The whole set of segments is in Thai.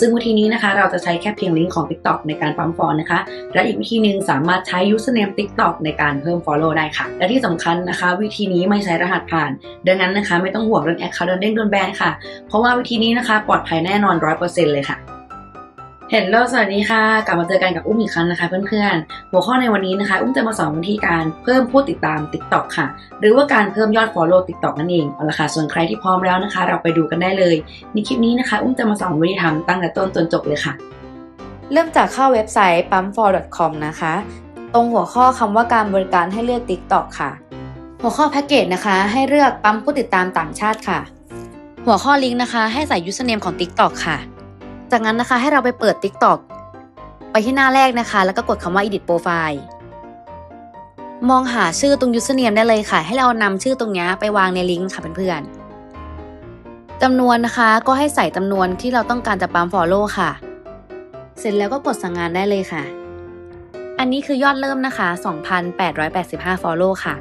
ซึ่งวิธีนี้นะคะ เราจะใช้แค่เพียงลิงก์ของ TikTok ในการปั๊มฟอลนะคะ และอีกวิธีหนึ่งสามารถใช้ username TikTok ในการเพิ่ม follow ได้ค่ะ และที่สำคัญนะคะ วิธีนี้ไม่ใช้รหัสผ่าน ดังนั้นนะคะ ไม่ต้องห่วงเรื่อง account โดนเด้งโดนแบนค่ะ เพราะว่าวิธีนี้นะคะ ปลอดภัยแน่นอน 100%เลยค่ะ เห็นแล้วสวัสดีค่ะ กลับมาเจอกันกับอุ้มอีกครั้งนะคะ เพื่อนๆ หัวข้อในวันนี้นะคะ อุ้มจะมาสอนวิธีการเพิ่มผู้ติดตาม TikTok ค่ะ หรือว่าการเพิ่มยอด follow TikTok นั่นเองเอาละค่ะ ส่วนใครที่พร้อมแล้วนะคะ เราไปดูกันได้เลย ในคลิปนี้นะคะ อุ้มจะมาสอนวิธีทำตั้งแต่ต้นจนจบเลยค่ะ เริ่มจากเข้าเว็บไซต์ pump4.com นะคะ ตรงหัวข้อคำว่าการบริการให้เลือก TikTok ค่ะ หัวข้อแพ็กเกจนะคะให้เลือกปั๊มผู้ติดตามต่างชาติค่ะ หัวข้อลิงก์นะคะ ให้ใส่ username ของ TikTok ค่ะ จากนั้นนะคะให้เราไปเปิด TikTok ไปที่หน้าแรกนะคะ แล้วก็กดคำว่า edit profile มองหาชื่อตรง username ได้เลยค่ะ ให้เรานำชื่อตรงนี้ไปวางในลิงก์ค่ะเพื่อนๆจำนวนนะคะก็ให้ใส่จำนวนที่เราต้องการจะปั๊ม follow ค่ะ เสร็จแล้วก็กดสั่งงานได้เลยค่ะ อันนี้คือยอดเริ่มนะคะ 2,885 follow ค่ะ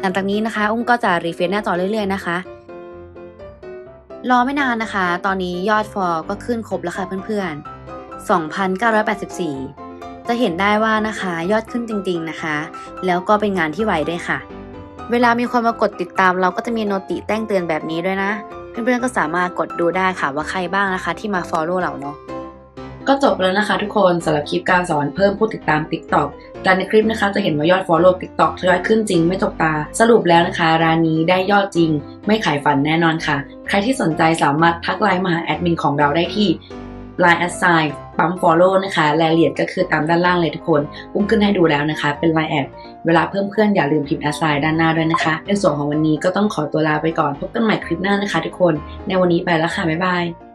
หลังจากนี้นะคะ อุ้มก็จะรีเฟรชหน้าจอเรื่อยๆนะคะ รอไม่นานนะคะ ตอนนี้ยอดฟอลก็ขึ้นครบแล้วค่ะเพื่อนๆ 2,984 จะเห็นได้ว่านะคะยอดขึ้นจริงๆนะคะ แล้วก็เป็นงานที่ไวด้วยค่ะ เวลามีคนมากดติดตาม เราก็จะมีโนติแจ้งเตือนแบบนี้ด้วยนะ เพื่อนๆก็สามารถกดดูได้ค่ะว่าใครบ้างนะคะ ที่มาฟอลโล่เราเนาะ ก็จบแล้วนะคะทุกคนสำหรับคลิปการสอนเพิ่มผู้ติดตาม TikTok แต่ในคลิปนะคะจะเห็นว่ายอด follow TikTok ทยอยขึ้นจริงไม่จกตา สรุปแล้วนะคะ ร้านนี้ได้ยอดจริง ไม่ขายฝันแน่นอนค่ะ ใครที่สนใจสามารถทักไลน์มาหาแอดมินของเราได้ที่ Line a s s i g n ปั๊ม follow นะคะรายละเอียดก็คือตามด้านล่างเลยทุกคน อุ้มขึ้นให้ดูแล้วนะคะ เป็น Line แอดเวลาเพิ่มเพื่อนอย่าลืมพิมพ์ a s s i g n ด้านหน้าด้วยนะคะ ในส่วนของวันนี้ก็ต้องขอตัวลาไปก่อนพบกันใหม่คลิปหน้านะคะ ทุกคน ในวันนี้ไปแล้วค่ะบ๊ายบาย